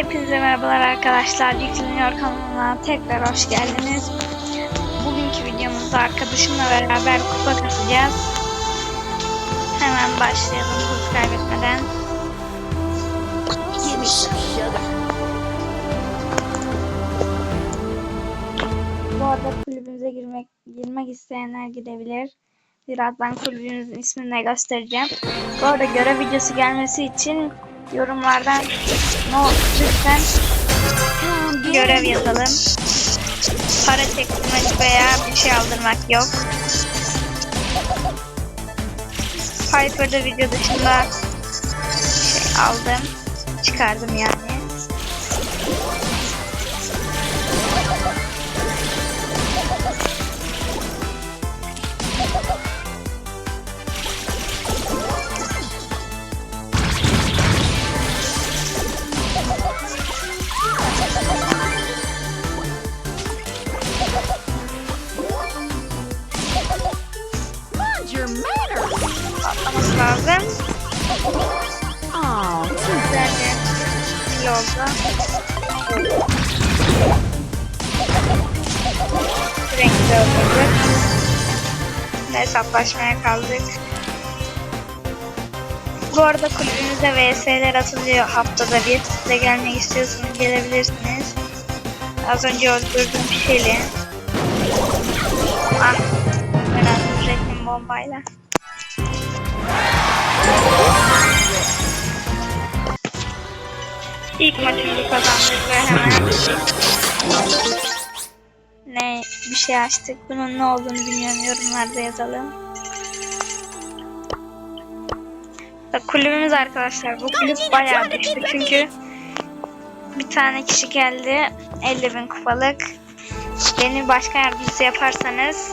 Hepinize merhabalar arkadaşlar. Yükleniyor kanalına tekrar hoş geldiniz. Bugünkü videomuzda arkadaşımla beraber kupa kasacağız. Hemen başlayalım hız kaybetmeden. Sugar. Bu arada kulübümüze girmek girmek isteyenler girebilir. Birazdan kulübümüzün ismini de göstereceğim. Bu arada görev videosu gelmesi için yorumlardan ne olur lütfen görev yazalım. Para çektirmek veya bir şey aldırmak yok. Piper'da video dışında şey aldım. Çıkardım yani. Lazım. Oh, Güzel bir oldu. Renkli öldürdük. Hesaplaşmaya kaldık. Bu arada kulübümüzde VS'ler atılıyor haftada bir. Siz de gelmek istiyorsanız gelebilirsiniz. Az önce öldürdüğüm Shelly. Ah, ben öldürecektim bombayla. İlk maçımızı kazandık ve hemen ne bir şey açtık. Bunun ne olduğunu bilmiyorum. Yorumlarda yazalım. Bak kulübümüz arkadaşlar. Bu kulüp bayağı düştü çünkü bir tane kişi geldi. 50 bin kupalık. Beni başkan yardımcısı yaparsanız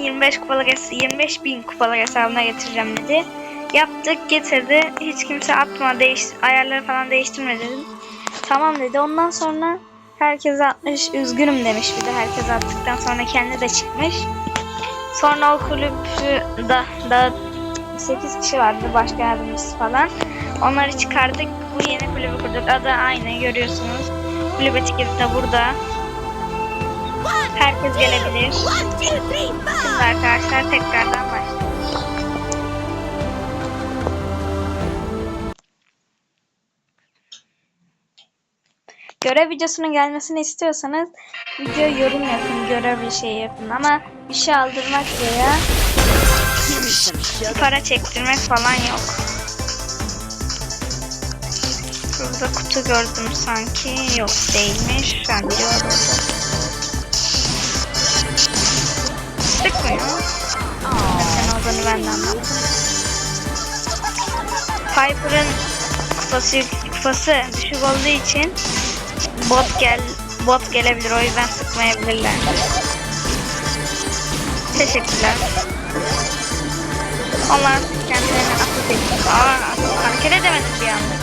25 kupalık hes- 25 bin kupalık hesabına getireceğim dedi. Yaptık getirdi. Hiç kimse atma değiş ayarları falan değiştirme dedim. Tamam dedi. Ondan sonra herkes atmış. Üzgünüm demiş bir de herkes attıktan sonra kendi de çıkmış. Sonra o kulüp da, da 8 kişi vardı başka yardımcısı falan. Onları çıkardık. Bu yeni kulübü kurduk. Adı aynı görüyorsunuz. Kulüp etiketi de burada. Herkes gelebilir. Şimdi arkadaşlar tekrardan başlayalım. Görev videosunun gelmesini istiyorsanız video yorum yapın, görevli şey yapın ama bir şey aldırmak veya para çektirmek falan yok. Burada kutu gördüm sanki. Yok değilmiş. Ben biliyorum. Sıkmıyor. Neden olduğunu ben de anlamadım. Piper'ın kupası, kupası düşük olduğu için bot gel bot gelebilir o yüzden sıkmayabilirler. Teşekkürler. Onlar kendilerine akıl etmiş. Aa, hareket edemedim bir anda.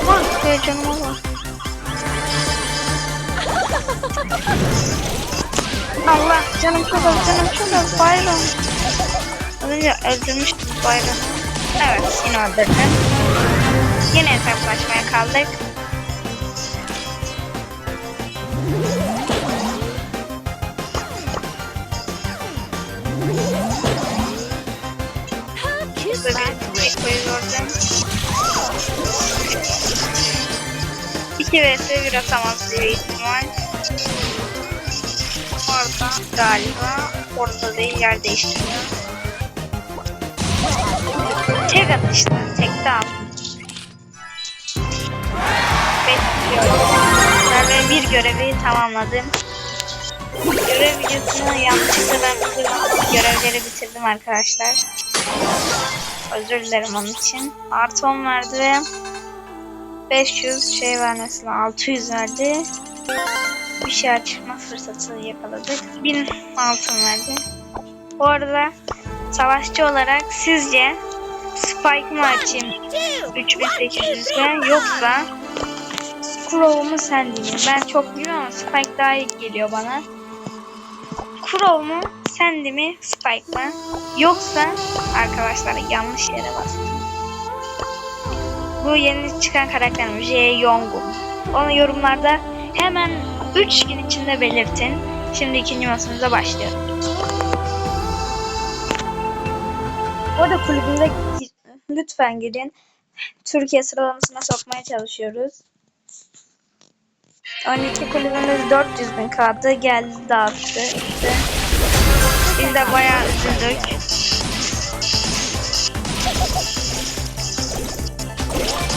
Aman şöyle canıma bak. Allah canım çok az canım çok az bayram. Az önce öldürmüştüm bayramı. Evet yine öldürdüm. Yine hesaplaşmaya kaldık. Bir. 2 vs 1 atamaz diye ihtimal. Orada galiba. Orada değil yer değiştiriyor. Tek atıştı. Tek de aldım. Bekliyorum. Ve bir görevi tamamladım. Görev videosunu yanlışlıkla ben bitirdim. Görevleri bitirdim arkadaşlar. Özür dilerim onun için. Artı 10 verdi ve 500 şey vermesi lazım. 600 verdi. Bir şey açma fırsatı yakaladık. 1000 altın verdi. Bu arada savaşçı olarak sizce Spike mı açayım 3800'de yoksa Crow mu sen diyeyim. Ben çok bilmiyorum ama Spike daha iyi geliyor bana. Crow mu Sandy mi Spike mı? Yoksa arkadaşlar yanlış yere bastım. Bu yeni çıkan karakterim J. Yong'um. Onu yorumlarda hemen 3 gün içinde belirtin. Şimdi ikinci masamıza başlıyorum. Bu arada kulübümüze gi- lütfen girin. Türkiye sıralamasına sokmaya çalışıyoruz. 12 kulübümüz 400 bin kaldı. Geldi dağıttı. İşte. Biz de bayağı üzüldük.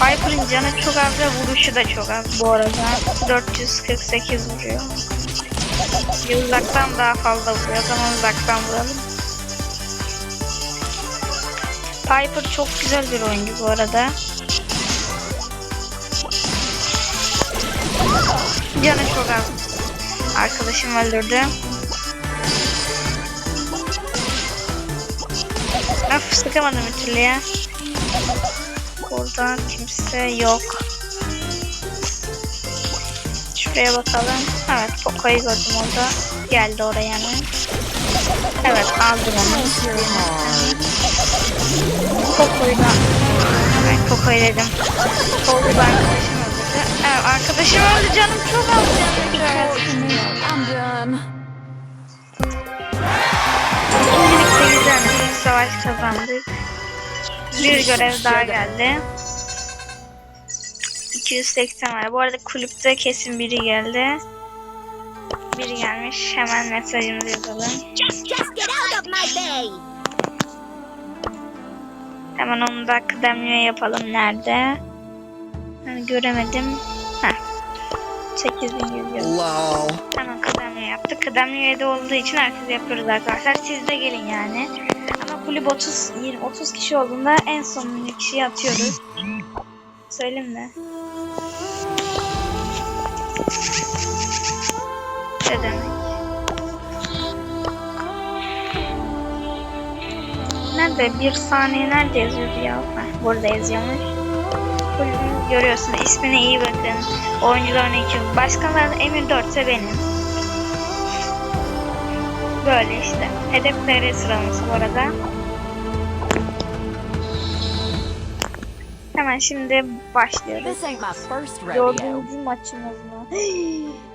Piper'ın canı çok az ve vuruşu da çok az bu arada. 448 vuruyor. Bir uzaktan daha fazla vuruyor. O zaman uzaktan vuralım. Piper çok güzel bir oyuncu bu arada. Canı çok az. Arkadaşım öldürdü. Of sıkamadım bir türlü ya. Burada kimse yok. Şuraya bakalım. Evet Poco'yu gördüm orada. Geldi oraya hemen. Evet aldım onu. Poco'yu da... Ay Poco'yu dedim. Poco'yu da arkadaşım öldürdü. Evet arkadaşım öldü canım çok az canım. I'm done. İkincilikte güzel bir savaş kazandık. Bir görev daha geldi. 280 var. Bu arada kulüpte kesin biri geldi. Biri gelmiş. Hemen mesajımızı yazalım. Just, just get out of my way. Hemen onu da kıdemliye yapalım. Nerede? Ben göremedim. Heh. 8100 Lol. Hemen kıdemliye yaptık. Kıdemliye de olduğu için herkes yapıyoruz arkadaşlar. Siz de gelin yani. Ama kulüp 30 20 30 kişi olduğunda en sonuncu kişiyi atıyoruz. Söyleyeyim mi? Ne demek? Nerede? Bir saniye nerede yazıyordu ya? Heh, burada yazıyormuş. Görüyorsunuz. İsmine iyi bakın. Oyuncuların iki. Başkanlar Emir 4 ise benim. Böyle işte. Hedef TR sıralaması bu arada. Hemen şimdi başlıyoruz. Dördüncü maçımız mı?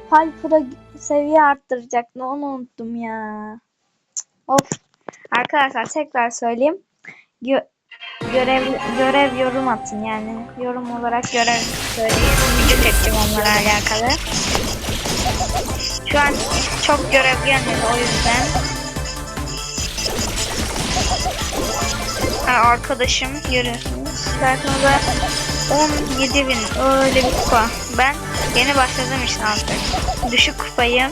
Piper'a seviye arttıracaktım. Onu unuttum ya. Of. Arkadaşlar tekrar söyleyeyim. Gö- görev görev yorum atın yani. Yorum olarak görev söyleyin. Video çekeceğim onlara alakalı. Şu an çok görev gelmedi o yüzden. Ha, arkadaşım görüyorsunuz. Zaten o da 17 bin öyle bir kupa. Ben yeni başladım işte artık. Düşük kupayım.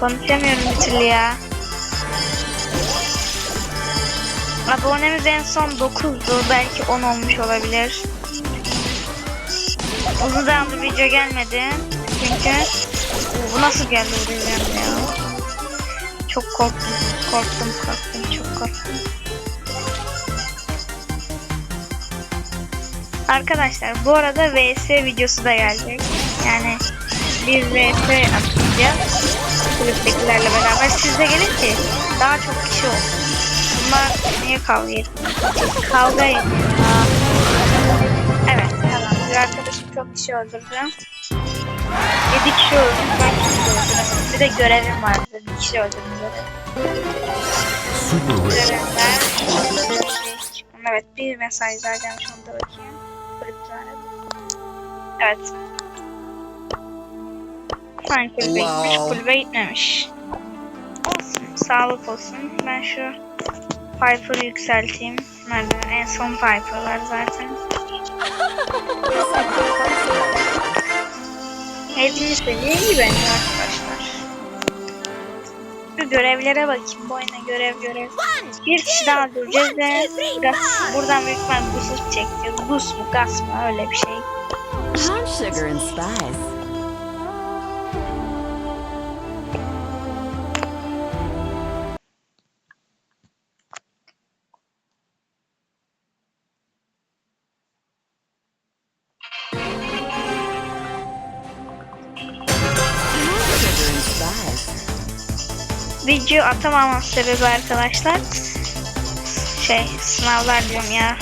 Konuşamıyorum bir türlü ya. Abonemiz en son 9'du. Belki 10 olmuş olabilir. Uzun zamandır video gelmedi. Çünkü bu nasıl geldi ben ya? Çok korktum. Korktum korktum çok korktum. Arkadaşlar bu arada VS videosu da gelecek. Yani bir VS atacağız. Kulüptekilerle beraber. Siz de gelin ki daha çok kişi olsun. Bunlar niye kavga etmiyor? Kavga ediyor. Evet tamam. Bir arkadaşım çok kişi öldürdü. 7 kişi öldürdü. Ben kişi öldüremedim. Bir de görevim vardı. Bir kişi öldürdüm. Görevler. Evet bir mesaj daha gelmiş onu da bakayım. Evet. Sanki kulübe gitmiş, kulübe gitmemiş. Olsun, sağlık olsun. Ben şu Piper'ı yükselteyim. Merdiven en son Piper var zaten. Hepimiz seviye iyi bence arkadaşlar. Şu görevlere bakayım. Bu oyuna görev görev. Bir kişi daha öldüreceğiz ve gas, buradan büyük ihtimalle Gus'u çekeceğiz. Gus mu gas mı öyle bir şey. I'm sugar and spice. Video atamamam sebebi arkadaşlar. Şey sınavlar diyorum ya.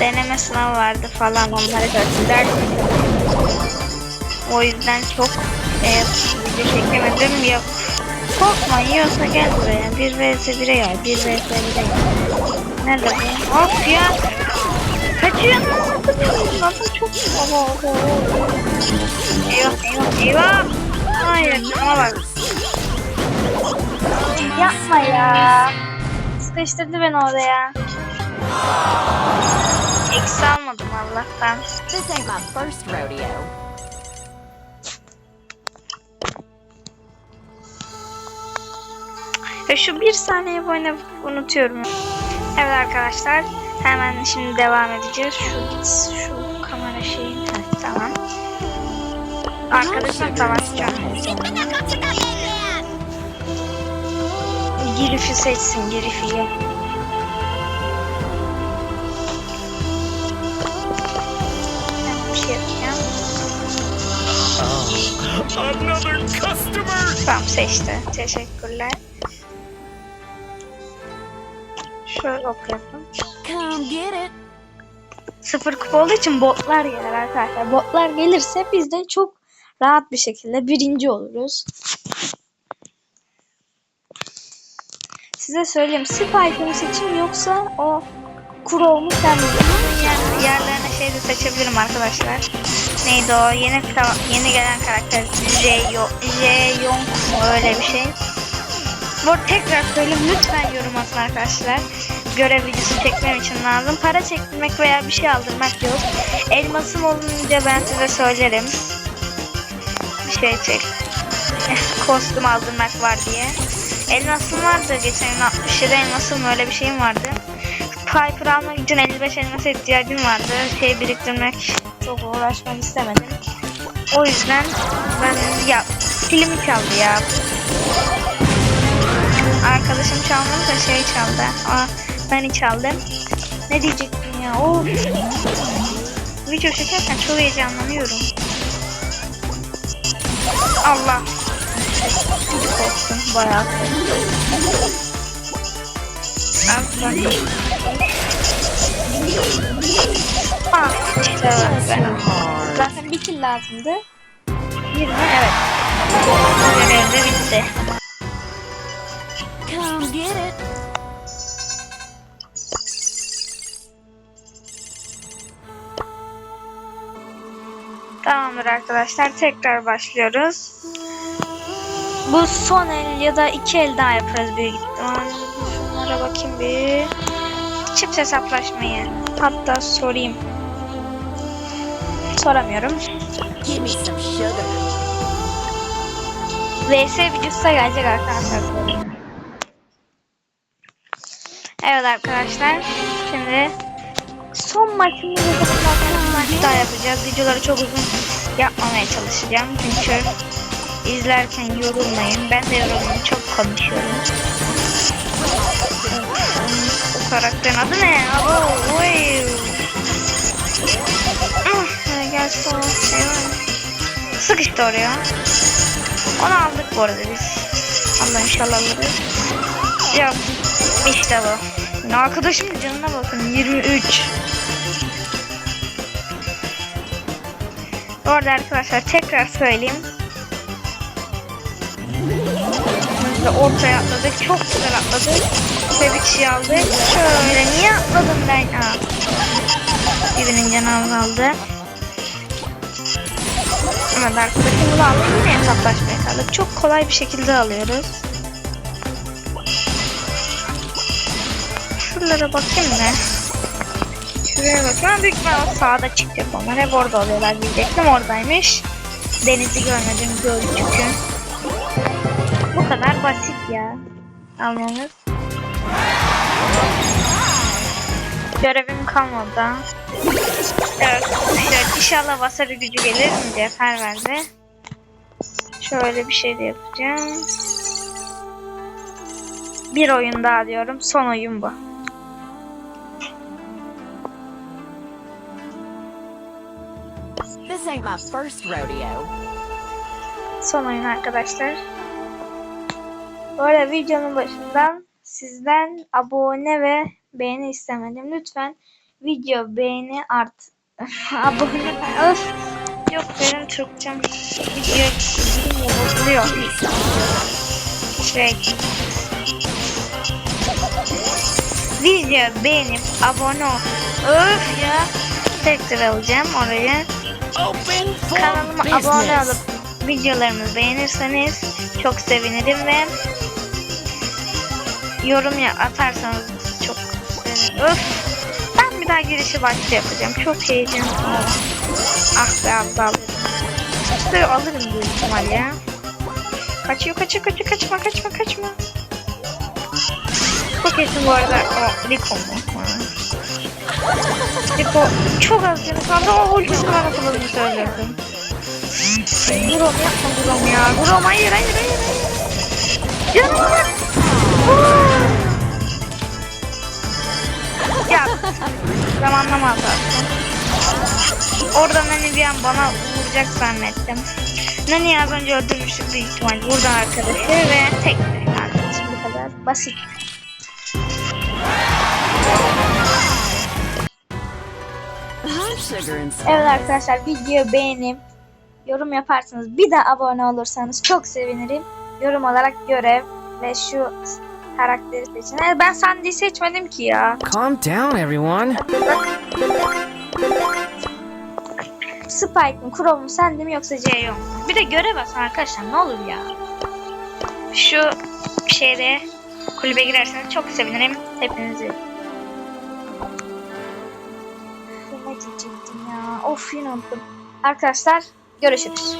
Deneme sınavı vardı falan onları gördüm ders o yüzden çok e, video çekemedim yok. Korkma yiyorsa gel buraya. 1 vs 1'e gel 1 vs 1'e gel. Nerede bu of ya! Kaçıyor nasıl çok oho. eyvah eyvah eyvah hayır ama bak Yapma ya. Sıkıştırdı beni oraya. Eksi almadım Allah'tan. This ain't my first rodeo. Ve şu bir saniye boyunca unutuyorum. Evet arkadaşlar. Hemen şimdi devam edeceğiz. Şu git şu kamera şeyin. Heh, tamam. Arkadaşım savaşacağım. Girifi seçsin bir şey yapacağım. Another customer! Tamam seçti. Teşekkürler. Şöyle okuyalım. Come get it. Sıfır kupa olduğu için botlar gelir arkadaşlar. Botlar gelirse biz de çok rahat bir şekilde birinci oluruz. Size söyleyeyim. Spike'ı mı seçeyim yoksa o sen mi? Bunun yer, yerlerine şey de seçebilirim arkadaşlar. Neydi o? Yeni yeni gelen karakter. Jeyo, Jeyong mu öyle bir şey. Bu tekrar söyleyeyim lütfen yorum atın arkadaşlar. Görev videosu çekmem için lazım. Para çektirmek veya bir şey aldırmak yok. Elmasım olunca ben size söylerim. Bir şey çek. Kostüm aldırmak var diye. Elmasım vardı geçen gün 67 elmasım öyle bir şeyim vardı. Piper almak için 55 elmasa ihtiyacım vardı. Şey biriktirmek çok uğraşmak istemedim. O yüzden ben ya filmi çaldı ya. Arkadaşım çalmadı da şey çaldı. Aa, ben çaldım. Ne diyecektim ya? O video çekerken çok heyecanlanıyorum. Allah. Korktum bayağı. Allah. Ah işte öyle. Zaten bir kill lazımdı. 20 evet. Görev de bitti. Come get it. Tamamdır arkadaşlar tekrar başlıyoruz. Bu son el ya da iki el daha yaparız büyük ihtimalle. Şunlara bakayım bir. Çift hesaplaşmayı. Hatta sorayım. Soramıyorum. VS videosu da gelecek arkadaşlar. Evet arkadaşlar. Şimdi son maçımızı bir maç daha yapacağız. Videoları çok uzun yapmamaya çalışacağım. Çünkü izlerken yorulmayın. Ben de yorulmayayım. Çok konuşuyorum. Bu karakterin adı ne? Abo, oy. Ah, Gel sol var. mı? Sıkıştı oraya. Onu aldık bu arada biz. Allah inşallah alırız. Yok. İşte bu. Ya Arkadaşım canına bakın. 23. Bu arada arkadaşlar tekrar söyleyeyim. De ortaya atladık. Çok güzel atladık. Ve bir kişi aldık. Şöyle niye atladım ben? Aa. Birinin canı aldı. Evet arkadaşımızı aldık. Yine hesaplaşmaya kaldık. Çok kolay bir şekilde alıyoruz. Şuralara bakayım da. Şuraya. Ben büyük ihtimalle sağda çıkacak onlar. Hep orada oluyorlar diyecektim. Oradaymış. Denizi görmedim. Gölcük'ü. Bu kadar basit ya. Almamız. Görevim kalmadı. Evet, şöyle inşallah wasabi gücü gelir mi diye karar verdi. Şöyle bir şey de yapacağım. Bir oyun daha diyorum. Son oyun bu. This ain't my first rodeo. Son oyun arkadaşlar. Bu arada videonun başından sizden abone ve beğeni istemedim. Lütfen video beğeni art abone öf yok benim Türkçem video dilim bozuluyor. Şey video beğenip abone ol. Öf ya. Tekrar alacağım for Kanalıma abone olup videolarımı beğenirseniz çok sevinirim ve yorum ya atarsanız çok sevinirim. Ben bir daha girişi başta yapacağım. Çok heyecanlı. Ah be aptal. Böyle alırım büyük ihtimal ya. Kaçıyor kaçıyor kaçıyor kaçma kaçma kaçma. Çok kesin bu arada o Rico mu? Rico çok az canı kaldı. O ultisini bana kullanını söylüyordum. Grom yapma Grom ya. Grom hayır hayır hayır. Canıma bak. Vur. Zamanlama hatası. Oradan hani bir an bana vuracak zannettim. Nani az önce öldürmüştük büyük ihtimal. Buradan arkadaşı ve tek arkadaşım bu kadar basit. Evet arkadaşlar videoyu beğenip yorum yaparsanız bir de abone olursanız çok sevinirim. Yorum olarak görev ve şu karakteri seçin. Ee, Ben Sandy'yi seçmedim ki ya. Calm down, everyone. Spike mı, Crow mu, Sandy mi yoksa Jaeyoung mu? Bir de görev atın arkadaşlar ne olur ya. Şu şeyde kulübe girerseniz çok sevinirim hepinizi. Ne diyecektim ya? Of yine unuttum. Arkadaşlar görüşürüz.